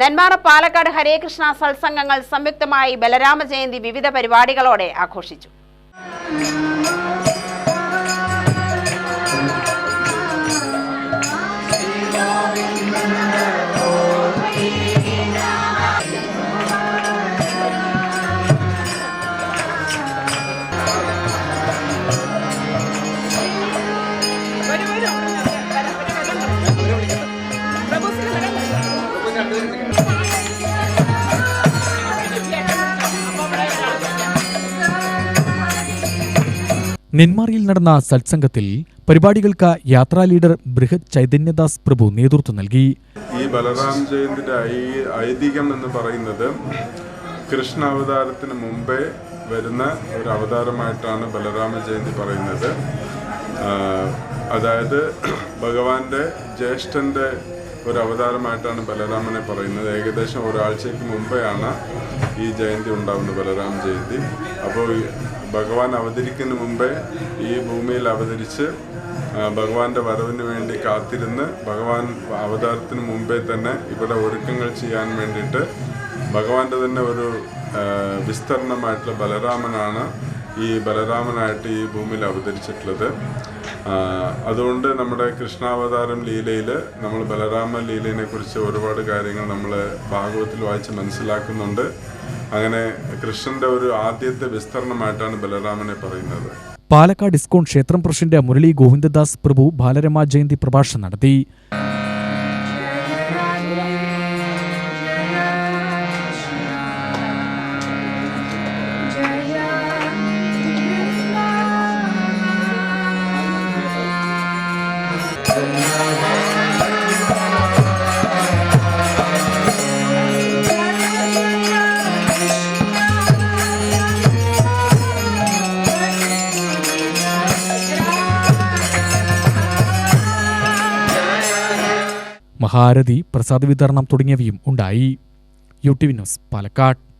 നെന്മാറ പാലക്കാട് ഹരേകൃഷ്ണ സത്സംഗങ്ങൾ സംയുക്തമായി ബലരാമ ജയന്തി വിവിധ പരിപാടികളോടെ ആഘോഷിച്ചു. നെന്മാറിയിൽ നടന്ന സത്സംഗത്തിൽ പരിപാടികൾക്ക് യാത്രാ ലീഡർ ബൃഹത് ചൈതന്യദാസ് പ്രഭു നേതൃത്വം നൽകി. ഈ ബലറാം ജയന്തിന്റെ ഐതിഹ്യം എന്ന് പറയുന്നത് കൃഷ്ണ അവതാരത്തിന് മുമ്പേ വരുന്ന ഒരു അവതാരമായിട്ടാണ് ബലരാമ ജയന്തി പറയുന്നത്. അതായത് ഭഗവാന്റെ ജ്യേഷ്ഠന്റെ ഒരു അവതാരമായിട്ടാണ് ബലരാമനെ പറയുന്നത്. ഏകദേശം ഒരാഴ്ചയ്ക്ക് മുമ്പെയാണ് ഈ ജയന്തി ഉണ്ടാകുന്നത് ബലരാം ജയന്തി. അപ്പോൾ ഭഗവാൻ അവതരിക്കുന്ന മുമ്പേ ഈ ഭൂമിയിൽ അവതരിച്ച് ഭഗവാന്റെ വരവിന് വേണ്ടി കാത്തിരുന്ന് ഭഗവാൻ അവതാരത്തിന് മുമ്പേ തന്നെ ഇവിടെ ഒരുക്കങ്ങൾ ചെയ്യാൻ വേണ്ടിയിട്ട് ഭഗവാന്റെ തന്നെ ഒരു വിസ്തരണമായിട്ടുള്ള ബലരാമനാണ് ഈ ബലരാമനായിട്ട് ഈ ഭൂമിയിൽ അവതരിച്ചിട്ടുള്ളത്. അതുകൊണ്ട് നമ്മുടെ കൃഷ്ണാവതാരം ലീലയിൽ നമ്മൾ ബലരാമ ലീലയെ കുറിച്ച് ഒരുപാട് കാര്യങ്ങൾ നമ്മൾ ഭാഗവത്തിൽ വായിച്ച് മനസ്സിലാക്കുന്നുണ്ട്. അങ്ങനെ കൃഷ്ണന്റെ ഒരു ആദ്യത്തെ വിസ്തരണമായിട്ടാണ് ബലരാമനെ പറയുന്നത്. പാലക്കാട് ഇസ്കോൺ ക്ഷേത്രം പ്രസിഡന്റ് മുരളി ഗോവിന്ദദാസ് പ്രഭു ബാലരമ ജയന്തി പ്രഭാഷണം നടത്തി. മഹാരഥി പ്രസാദ് വിതരണം തുടങ്ങിയവയും ഉണ്ടായി. U T V news Palakkad.